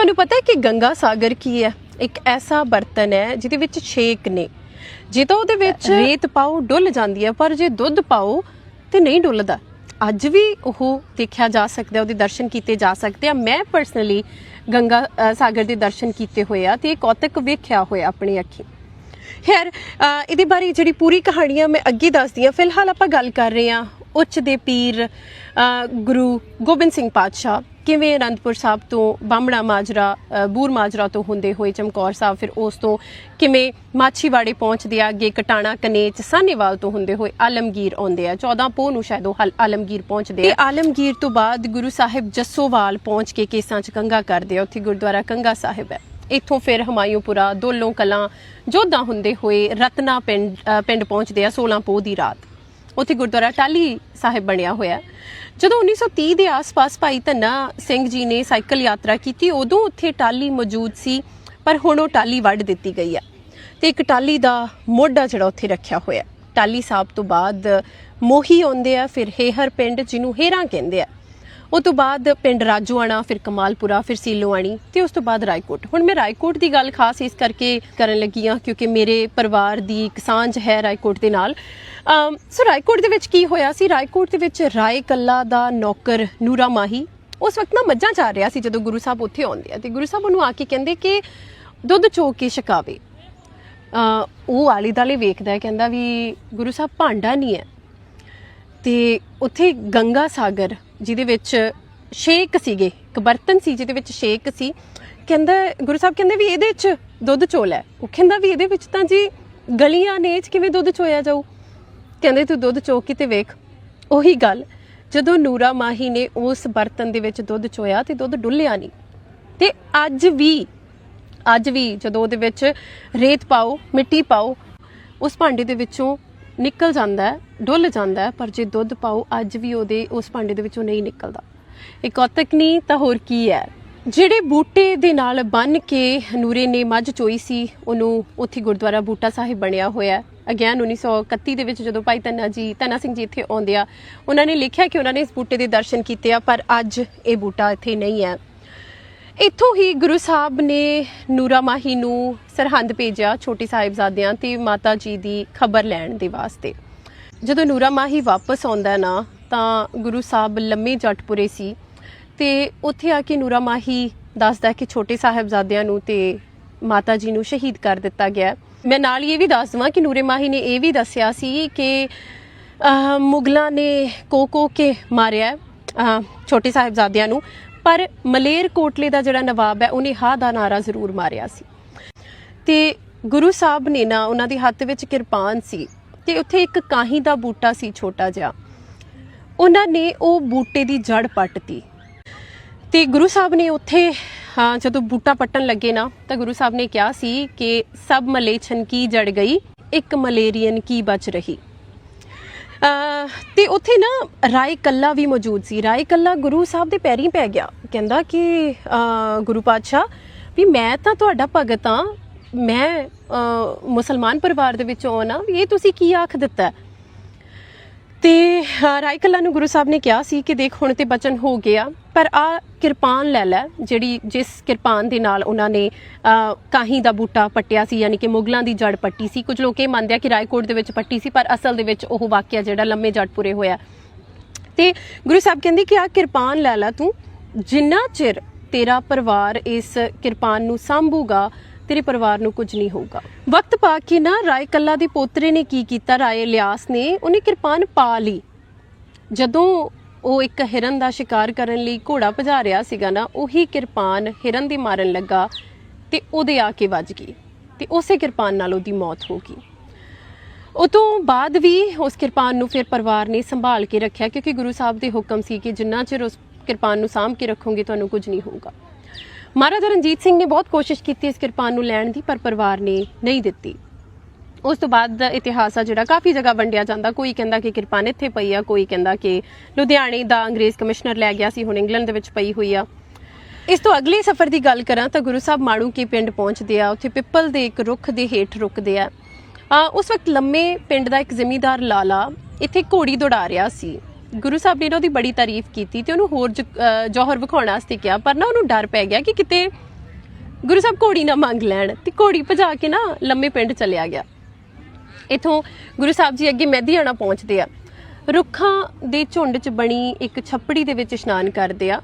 ਤੁਹਾਨੂੰ ਪਤਾ ਹੈ ਕਿ ਗੰਗਾ ਸਾਗਰ ਕੀ ਹੈ? ਇੱਕ ਐਸਾ ਬਰਤਨ ਹੈ ਜਿਹਦੇ ਵਿੱਚ ਛੇਕ ਨੇ। ਜੇ ਤਾਂ ਉਹਦੇ ਵਿੱਚ ਰੇਤ ਪਾਓ ਡੁੱਲ ਜਾਂਦੀ ਹੈ ਪਰ ਜੇ ਦੁੱਧ ਪਾਓ ਤੇ ਨਹੀਂ ਡੁੱਲਦਾ। ਅੱਜ ਵੀ ਉਹ ਦੇਖਿਆ ਜਾ ਸਕਦਾ ਉਹਦੇ ਦਰਸ਼ਨ ਕੀਤੇ ਜਾ ਸਕਦੇ ਆ। ਮੈਂ ਪਰਸਨਲੀ ਗੰਗਾ ਸਾਗਰ ਦੇ ਦਰਸ਼ਨ ਕੀਤੇ ਹੋਏ ਆ ਤੇ ਕੌਤਕ ਵੇਖਿਆ ਹੋਇਆ ਆਪਣੀ ਅੱਖੀ। ਖੈਰ ਇਹਦੇ ਬਾਰੇ ਜਿਹੜੀ ਪੂਰੀ ਕਹਾਣੀ ਆ ਮੈਂ ਅੱਗੇ ਦੱਸਦੀ ਆ ਫਿਲਹਾਲ ਆਪਾਂ ਗੱਲ ਕਰ ਰਹੇ ਆ ਉੱਚ ਦੇ ਪੀਰ ਗੁਰੂ ਗੋਬਿੰਦ ਸਿੰਘ ਪਾਤਸ਼ਾਹ ਕਿਵੇਂ ਅਨੰਦਪੁਰ ਸਾਹਿਬ ਤੋਂ ਬਾਹਮਣਾ ਮਾਜਰਾ ਅ, ਬੂਰ ਮਾਜਰਾ ਤੋਂ ਹੁੰਦੇ ਹੋਏ ਚਮਕੌਰ ਸਾਹਿਬ ਫਿਰ ਉਸ ਤੋਂ ਕਿਵੇਂ ਮਾਛੀਵਾੜੇ ਪਹੁੰਚਦੇ ਆ ਅੱਗੇ ਕਟਾਣਾ ਕਨੇਚ ਸਾਨੇਵਾਲ ਤੋਂ ਹੁੰਦੇ ਹੋਏ ਆਲਮਗੀਰ ਆਉਂਦੇ ਆ। 14 ਪੋਹ ਨੂੰ ਸ਼ਾਇਦ ਉਹ ਹਲ- ਆਲਮਗੀਰ ਪਹੁੰਚਦੇ ਆ। ਆਲਮਗੀਰ ਤੋਂ ਬਾਅਦ ਗੁਰੂ ਸਾਹਿਬ ਜੱਸੋਵਾਲ ਪਹੁੰਚ ਕੇ ਕੇਸਾਂ 'ਚ ਕੰਗਾ ਕਰਦੇ ਆ। ਉੱਥੇ ਗੁਰਦੁਆਰਾ ਕੰਗਾ ਸਾਹਿਬ ਹੈ। ਇੱਥੋਂ ਫਿਰ ਹਮਾਇਓਪੁਰਾ ਦੋਲੋਂ ਕਲਾਂ ਜੋਧਾ ਹੁੰਦੇ ਹੋਏ ਰਤਨਾ ਪਿੰਡ ਪਿੰਡ ਪਹੁੰਚਦੇ ਆ 16 ਪੋਹ ਦੀ ਰਾਤ। ਉੱਥੇ ਗੁਰਦੁਆਰਾ ਟਾਲੀ ਸਾਹਿਬ ਬਣਿਆ ਹੋਇਆ ਹੈ। ਜਦੋਂ 1930 ਦੇ ਆਸ-ਪਾਸ ਭਾਈ ਧੰਨਾ ਸਿੰਘ ਜੀ ਨੇ ਸਾਈਕਲ ਯਾਤਰਾ ਕੀਤੀ, ਉਦੋਂ ਉੱਥੇ ਟਾਲੀ ਮੌਜੂਦ ਸੀ, ਪਰ ਹੁਣ ਉਹ ਟਾਲੀ ਵੱਢ ਦਿੱਤੀ ਗਈ ਹੈ ਤੇ ਇੱਕ ਟਾਲੀ ਦਾ ਮੋਢਾ ਜਿਹੜਾ ਉੱਥੇ ਰੱਖਿਆ ਹੋਇਆ ਹੈ। ਟਾਲੀ ਸਾਹਿਬ ਤੋਂ ਬਾਅਦ ਮੋਹੀ ਆਉਂਦੇ ਆ, ਫਿਰ ਹੇਹਰ ਪਿੰਡ ਜਿਹਨੂੰ ਹੇਰਾਂ ਕਹਿੰਦੇ ਆ ਉਹ ਤੋਂ ਬਾਅਦ ਪਿੰਡ ਰਾਜੂਆਣਾ ਫਿਰ ਕਮਾਲਪੁਰਾ, ਫਿਰ ਸੀਲੋਆਣੀ ਤੇ ਉਸ ਤੋਂ ਬਾਅਦ ਰਾਏਕੋਟ। ਹੁਣ ਮੈਂ ਰਾਏਕੋਟ ਦੀ ਗੱਲ ਖਾਸ ਇਸ ਕਰਕੇ ਕਰਨ ਲੱਗੀ ਹਾਂ ਕਿਉਂਕਿ ਮੇਰੇ ਪਰਿਵਾਰ ਦੀ ਇੱਕ ਸਾਂਝ ਹੈ ਰਾਏਕੋਟ ਦੇ ਨਾਲ। ਸੋ ਰਾਏਕੋਟ ਦੇ ਵਿੱਚ ਕੀ ਹੋਇਆ ਸੀ? ਰਾਏਕੋਟ ਦੇ ਵਿੱਚ ਰਾਏ ਕੱਲਾ ਦਾ ਨੌਕਰ ਨੂਰਾ ਮਾਹੀ ਉਸ ਵਕਤ ਨਾ ਮੱਝਾਂ ਚਾਰ ਰਿਹਾ ਸੀ ਜਦੋਂ ਗੁਰੂ ਸਾਹਿਬ ਉੱਥੇ ਆਉਂਦੇ ਆ ਤੇ ਗੁਰੂ ਸਾਹਿਬ ਉਹਨੂੰ ਆ ਕੇ ਕਹਿੰਦੇ ਕਿ ਦੁੱਧ ਚੋ ਕੇ ਛਕਾਵੇ। ਉਹ ਆਲੀ ਦਾਲੇ ਵੇਖਦਾ ਕਹਿੰਦਾ ਵੀ ਗੁਰੂ ਸਾਹਿਬ ਭਾਂਡਾ ਨਹੀਂ ਹੈ ਤੇ ਉੱਥੇ ਗੰਗਾ ਸਾਗਰ ਜਿਹਦੇ ਵਿੱਚ ਸ਼ੇਕ ਸੀਗੇ, ਇੱਕ ਬਰਤਨ ਸੀ ਜਿਹਦੇ ਵਿੱਚ ਸ਼ੇਕ ਸੀ। ਕਹਿੰਦਾ, ਗੁਰੂ ਸਾਹਿਬ ਕਹਿੰਦੇ ਵੀ ਇਹਦੇ ਵਿੱਚ ਦੁੱਧ ਚੋਲਾ ਹੈ। ਉਹ ਕਹਿੰਦਾ ਵੀ ਇਹਦੇ ਵਿੱਚ ਤਾਂ ਜੀ ਗਲੀਆਂ ਨੇ 'ਚ ਕਿਵੇਂ ਦੁੱਧ ਚੋਇਆ ਜਾਊ? ਕਹਿੰਦੇ, ਤੂੰ ਦੁੱਧ ਚੋ ਕੇ ਤੇ ਵੇਖ। ਉਹੀ ਗੱਲ, ਜਦੋਂ ਨੂਰਾ ਮਾਹੀ ਨੇ ਉਸ ਬਰਤਨ ਦੇ ਵਿੱਚ ਦੁੱਧ ਚੋਇਆ ਤੇ ਦੁੱਧ ਡੁੱਲਿਆ ਨਹੀਂ। ਤੇ ਅੱਜ ਵੀ ਅੱਜ ਵੀ ਜਦੋਂ ਉਹਦੇ ਵਿੱਚ ਰੇਤ ਪਾਓ, ਮਿੱਟੀ ਪਾਓ, ਉਸ ਭਾਂਡੇ ਦੇ ਵਿੱਚੋਂ ਨਿਕਲ ਜਾਂਦਾ ਡੁੱਲ ਜਾਂਦਾ ਪਰ ਜੇ ਦੁੱਧ ਪਾਓ, ਅੱਜ ਵੀ ਉਹਦੇ, ਉਸ ਭਾਂਡੇ ਦੇ ਵਿੱਚੋਂ ਨਹੀਂ ਨਿਕਲਦਾ। ਇਹ ਕੌਤਕ ਨਹੀਂ ਤਾਂ ਹੋਰ ਕੀ ਹੈ? ਜਿਹੜੇ ਬੂਟੇ ਦੇ ਨਾਲ ਬੰਨ ਕੇ ਨੂਰੇ ਨੇ ਮੱਝ ਚੋਈ ਸੀ, ਉਹਨੂੰ ਉੱਥੇ ਗੁਰਦੁਆਰਾ ਬੂਟਾ ਸਾਹਿਬ ਬਣਿਆ ਹੋਇਆ ਹੈ। ਅਗੇਨ 1931 ਦੇ ਵਿੱਚ ਜਦੋਂ ਭਾਈ ਧੰਨਾ ਜੀ, ਧੰਨਾ ਸਿੰਘ ਜੀ ਇੱਥੇ ਆਉਂਦੇ ਆ, ਉਹਨਾਂ ਨੇ ਲਿਖਿਆ ਕਿ ਉਹਨਾਂ ਨੇ ਇਸ ਬੂਟੇ ਦੇ ਦਰਸ਼ਨ ਕੀਤੇ ਆ, ਪਰ ਅੱਜ ਇਹ ਬੂਟਾ ਇੱਥੇ ਨਹੀਂ ਹੈ। ਇੱਥੋਂ ਹੀ ਗੁਰੂ ਸਾਹਿਬ ਨੇ ਨੂਰਾ ਮਾਹੀ ਨੂੰ ਸਰਹੰਦ ਭੇਜਿਆ ਛੋਟੇ ਸਾਹਿਬਜ਼ਾਦਿਆਂ ਤੇ ਮਾਤਾ ਜੀ ਦੀ ਖਬਰ ਲੈਣ ਦੇ ਵਾਸਤੇ। ਜਦੋਂ ਨੂਰਾ ਮਾਹੀ ਵਾਪਸ ਆਉਂਦਾ ਨਾ, ਤਾਂ ਗੁਰੂ ਸਾਹਿਬ ਲੰਮੇ ਜੱਟਪੁਰੇ ਸੀ ਤੇ ਉੱਥੇ ਆ ਕੇ ਨੂਰਾ ਮਾਹੀ ਦੱਸਦਾ ਕਿ ਛੋਟੇ ਸਾਹਿਬਜ਼ਾਦਿਆਂ ਨੂੰ ਤੇ ਮਾਤਾ ਜੀ ਨੂੰ ਸ਼ਹੀਦ ਕਰ ਦਿੱਤਾ ਗਿਆ। ਮੈਂ ਨਾਲ ਹੀ ਇਹ ਵੀ ਦੱਸ ਦਵਾਂ ਕਿ ਨੂਰੇ ਮਾਹੀ ਨੇ ਇਹ ਵੀ ਦੱਸਿਆ ਸੀ ਕਿ ਮੁਗਲਾਂ ਨੇ ਕੋ ਕੇ ਮਾਰਿਆ ਛੋਟੇ ਸਾਹਿਬਜ਼ਾਦਿਆਂ ਨੂੰ। ਪਰ ਮਲੇਰ ਕੋਟਲੇ ਦਾ ਜਿਹੜਾ ਨਵਾਬ ਹੈ, ਉਹਨੇ ਹਾ ਦਾ ਨਾਰਾ ਜ਼ਰੂਰ ਮਾਰਿਆ ਸੀ। ਤੇ ਗੁਰੂ ਸਾਹਿਬ ਨੇ ਨਾ ਉਹਨਾਂ ਦੇ ਹੱਥ ਵਿੱਚ ਕਿਰਪਾਨ ਸੀ ਤੇ ਉੱਥੇ ਇੱਕ ਕਾਹੀ ਦਾ ਬੂਟਾ ਸੀ ਛੋਟਾ ਜਿਹਾ। ਉਹਨਾਂ ਨੇ ਉਹ ਬੂਟੇ ਦੀ ਜੜ ਪੱਟਤੀ ਤੇ ਗੁਰੂ ਸਾਹਿਬ ਨੇ ਉੱਥੇ, ਹਾਂ, ਜਦੋਂ ਬੂਟਾ ਪੱਟਣ ਲੱਗੇ ਨਾ, ਤਾਂ ਗੁਰੂ ਸਾਹਿਬ ਨੇ ਕਿਹਾ ਸੀ ਕਿ ਸਭ ਮਲੇਛਨ ਕੀ ਜੜ ਗਈ, ਇੱਕ ਮਲੇਰੀਅਨ ਕੀ ਬਚ ਰਹੀ। ਤੇ ਉੱਥੇ ਨਾ ਰਾਏ ਕੱਲਾ ਵੀ ਮੌਜੂਦ ਸੀ। ਰਾਏ ਕੱਲਾ ਗੁਰੂ ਸਾਹਿਬ ਦੇ ਪੈਰੀਂ ਪੈ ਗਿਆ। ਕਹਿੰਦਾ ਕਿ ਗੁਰੂ ਪਾਤਸ਼ਾਹ, ਵੀ ਮੈਂ ਤਾਂ ਤੁਹਾਡਾ ਭਗਤ ਆ ਮੈਂ ਮੁਸਲਮਾਨ ਪਰਿਵਾਰ ਦੇ ਵਿੱਚੋਂ ਆਉਣਾ ਵੀ ਇਹ ਤੁਸੀਂ ਕੀ ਆਖ ਦਿੱਤਾ? ਹੈ? ਤੇ ਰਾਏ ਕੱਲਾ ਨੂੰ ਗੁਰੂ ਸਾਹਿਬ ਨੇ ਕਿਹਾ ਸੀ ਕਿ ਦੇਖ, ਹੁਣ ਤੇ ਬਚਨ ਹੋ ਗਿਆ। ਪਰ ਆ ਕਿਰਪਾਨ ਲੈ ਲੈ ਜਿਹੜੀ ਜਿਸ ਕਿਰਪਾਨ ਦੇ ਨਾਲ ਉਹਨਾਂ ਨੇ ਅਹ, ਕਾਹੀ ਦਾ ਬੂਟਾ ਪੱਟਿਆ ਸੀ ਯਾਨੀ ਕਿ ਮੁਗਲਾਂ ਦੀ ਜੜ ਪੱਟੀ ਸੀ। ਕੁਝ ਲੋਕ ਇਹ ਮੰਨਦੇ ਆ ਕਿ ਰਾਏਕੋਟ ਦੇ ਵਿੱਚ ਪੱਟੀ ਸੀ ਪਰ ਅਸਲ ਦੇ ਵਿੱਚ ਉਹ ਵਾਕਿਆ ਜਿਹੜਾ ਲੰਮੇ ਜੜ ਪੂਰੇ ਹੋਇਆ। ਤੇ ਗੁਰੂ ਸਾਹਿਬ ਕਹਿੰਦੇ ਕਿ ਆ ਕਿਰਪਾਨ ਲੈ ਲੈ ਤੂੰ ਜਿੰਨਾ ਚਿਰ ਤੇਰਾ ਪਰਿਵਾਰ ਇਸ ਕਿਰਪਾਨ ਨੂੰ ਸੰਭੂਗਾ ਤੇਰੇ ਪਰਿਵਾਰ ਨੂੰ ਕੁਝ ਨਹੀਂ ਹੋਊਗਾ। ਵਕਤ ਪਾ ਕੇ ਨਾ ਰਾਏ ਕੱਲਾ ਦੇ ਪੋਤਰੇ ਨੇ ਕੀ ਕੀਤਾ? ਰਾਏ ਲਿਆਸ ਨੇ ਉਹਨੇ ਕਿਰਪਾਨ ਪਾ ਲਈ। ਜਦੋਂ ਉਹ ਇੱਕ ਹਿਰਨ ਦਾ ਸ਼ਿਕਾਰ ਕਰਨ ਲਈ ਘੋੜਾ ਭਜਾ ਰਿਹਾ ਸੀਗਾ ਨਾ, ਉਹੀ ਕਿਰਪਾਨ ਹਿਰਨ ਦੇ ਮਾਰਨ ਲੱਗਾ ਤੇ ਉਹਦੇ ਆ ਕੇ ਵੱਜ ਗਈ ਤੇ ਉਸੇ ਕਿਰਪਾਨ ਨਾਲ ਉਹਦੀ ਮੌਤ ਹੋ ਗਈ। ਉਹ ਤੋਂ ਬਾਅਦ ਵੀ ਉਸ ਕਿਰਪਾਨ ਨੂੰ ਫਿਰ ਪਰਿਵਾਰ ਨੇ ਸੰਭਾਲ ਕੇ ਰੱਖਿਆ ਕਿਉਂਕਿ ਗੁਰੂ ਸਾਹਿਬ ਦੇ ਹੁਕਮ ਸੀ ਕਿ ਜਿੰਨਾ ਚਿਰ ਉਸ ਕਿਰਪਾਨ ਨੂੰ ਸਾਂਭ ਕੇ ਰੱਖੋਗੇ ਤੁਹਾਨੂੰ ਕੁਝ ਨਹੀਂ ਹੋਊਗਾ। ਮਹਾਰਾਜਾ ਰਣਜੀਤ ਸਿੰਘ ਨੇ ਬਹੁਤ ਕੋਸ਼ਿਸ਼ ਕੀਤੀ ਇਸ ਕਿਰਪਾਨ ਨੂੰ ਲੈਣ ਦੀ, ਪਰ ਪਰਿਵਾਰ ਨੇ ਨਹੀਂ ਦਿੱਤੀ। ਉਸ ਤੋਂ ਬਾਅਦ ਦਾ ਇਤਿਹਾਸ ਆ ਜਿਹੜਾ ਕਾਫੀ ਜਗ੍ਹਾ ਵੰਡਿਆ ਜਾਂਦਾ। ਕੋਈ ਕਹਿੰਦਾ ਕਿ ਕਿਰਪਾਨ ਇੱਥੇ ਪਈ ਆ, ਕੋਈ ਕਹਿੰਦਾ ਕਿ ਲੁਧਿਆਣੇ ਦਾ ਅੰਗਰੇਜ਼ ਕਮਿਸ਼ਨਰ ਲੈ ਗਿਆ ਸੀ, ਹੁਣ ਇੰਗਲੈਂਡ ਦੇ ਵਿੱਚ ਪਈ ਹੋਈ ਆ। ਇਸ ਤੋਂ ਅਗਲੇ ਸਫ਼ਰ ਦੀ ਗੱਲ ਕਰਾਂ ਤਾਂ ਗੁਰੂ ਸਾਹਿਬ ਮਾੜੂ ਕੇ ਪਿੰਡ ਪਹੁੰਚਦੇ ਆ। ਉੱਥੇ ਪਿੱਪਲ ਦੇ ਇੱਕ ਰੁੱਖ ਦੇ ਹੇਠ ਰੁਕਦੇ ਆ। ਉਸ ਵਕਤ ਲੰਮੇ ਪਿੰਡ ਦਾ ਇੱਕ ਜ਼ਿਮੀਦਾਰ ਲਾਲਾ ਇੱਥੇ ਘੋੜੀ ਦੌੜਾ ਰਿਹਾ ਸੀ। ਗੁਰੂ ਸਾਹਿਬ ਨੇ ਉਹਦੀ ਬੜੀ ਤਾਰੀਫ ਕੀਤੀ ਤੇ ਉਹਨੂੰ ਹੋਰ ਜੋਹਰ ਵਿਖਾਉਣ ਵਾਸਤੇ ਕਿਹਾ, ਪਰ ਨਾ ਉਹਨੂੰ ਡਰ ਪੈ ਗਿਆ ਕਿ ਕਿਤੇ ਗੁਰੂ ਸਾਹਿਬ ਘੋੜੀ ਨਾ ਮੰਗ ਲੈਣ ਤੇ ਘੋੜੀ ਭਜਾ ਕੇ ਨਾ ਲੰਮੇ ਪਿੰਡ ਚਲਿਆ ਗਿਆ। ਇਥੋਂ ਗੁਰੂ ਸਾਹਿਬ ਜੀ ਅੱਗੇ ਮਹਿਦੀਆਣਾ ਪਹੁੰਚਦੇ ਆ। ਰੁੱਖਾਂ ਦੇ ਝੁੰਡ 'ਚ ਬਣੀ ਇੱਕ ਛੱਪੜੀ ਦੇ ਵਿੱਚ ਇਸ਼ਨਾਨ ਕਰਦੇ ਆ।